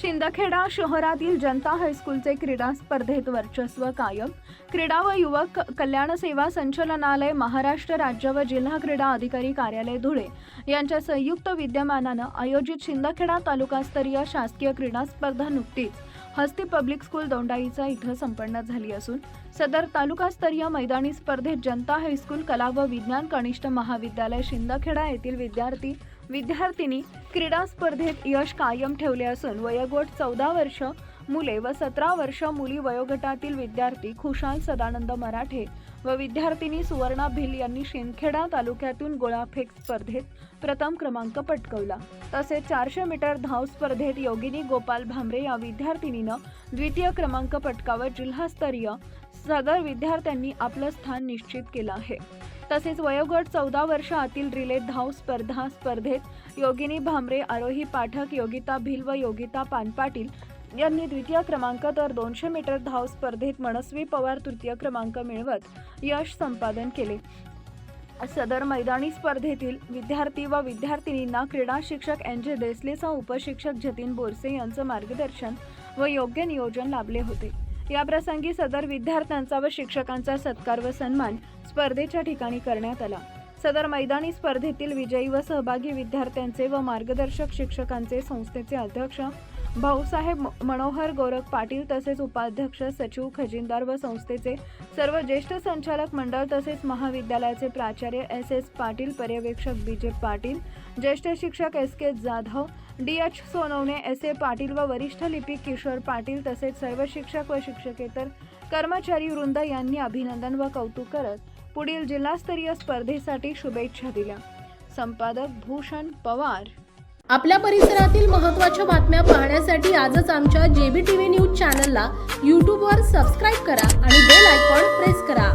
शिंदखेडा शहरातील जनता हायस्कूलचे क्रीडा स्पर्धेत वर्चस्व कायम. क्रीडा व युवक कल्याण सेवा संचालनालय महाराष्ट्र राज्य व जिल्हा क्रीडा अधिकारी कार्यालय धुळे यांच्या संयुक्त विद्यमानानं आयोजित शिंदखेडा तालुकास्तरीय शासकीय क्रीडा स्पर्धा नुकतीच हस्ती पब्लिक स्कूल दोंडाईचा इथं संपन्न झाली असून सदर तालुकास्तरीय मैदानी स्पर्धेत जनता हायस्कूल कला व विज्ञान कनिष्ठ महाविद्यालय शिंदखेडा येथील विद्यार्थी विद्यार्थिनी क्रीडा स्पर्धेत यश कायम ठेवले असून वयोगट चौदा वर्ष मुले व सतरा वर्ष मुली वयोगटातील विद्यार्थी खुशाल सदानंद मराठे व विद्यार्थिनी सुवर्णा भिल यांनी शिंदखेडा तालुक्यातून गोळाफेक स्पर्धेत प्रथम क्रमांक पटकवला. तसेच चारशे मीटर धाव स्पर्धेत योगिनी गोपाल भामरे या विद्यार्थिनीनं द्वितीय क्रमांक पटकावत जिल्हास्तरीय सदर विद्यार्थ्यांनी आपलं स्थान निश्चित केलं आहे. तसेच वयोगट चौदा वर्ष आतील रिले धाव स्पर्धा स्पर्धेत योगिनी भामरे आरोही पाठक योगिता भिल व योगिता पानपाटील यांनी द्वितीय क्रमांक तर दोनशे मीटर धाव स्पर्धेत मनस्वी पवार तृतीय क्रमांक मिळवत यश संपादन केले. सदर मैदानी स्पर्धेतील विद्यार्थी व विद्यार्थिनींना क्रीडा शिक्षक एन जे देसलेचा उपशिक्षक जतीन बोरसे यांचं मार्गदर्शन व योग्य नियोजन लाभले होते. या प्रसंगी सदर विद्यार्थ्यांचा व शिक्षकांचा सत्कार व सन्मान स्पर्धेच्या ठिकाणी करण्यात आला. सदर मैदानी स्पर्धेतील विजयी व सहभागी विद्यार्थ्यांचे व मार्गदर्शक शिक्षकांचे संस्थेचे अध्यक्ष भाऊसाहेब म- मनोहर गोरख पाटील तसेच उपाध्यक्ष सचिव खजिनदार व संस्थेचे सर्व ज्येष्ठ संचालक मंडळ तसेच महाविद्यालयाचे प्राचार्य एस एस पाटील पर्यवेक्षक बी जे पाटील ज्येष्ठ शिक्षक S K Jadhav D H Sonawane S A Patil व वरिष्ठ लिपिक किशोर पाटील तसेच सर्व शिक्षक व शिक्षकेतर कर्मचारी वृंद यांनी अभिनंदन व कौतुक करत पुढील जिल्हास्तरीय स्पर्धेसाठी शुभेच्छा दिल्या. संपादक भूषण पवार. आपल्या परिसरातील महत्त्वाच्या बातम्या पाहण्यासाठी आजच आमच्या जेबी टीव्ही न्यूज चॅनलला यूट्यूबवर सबस्क्राईब करा आणि बेल आयकॉन प्रेस करा.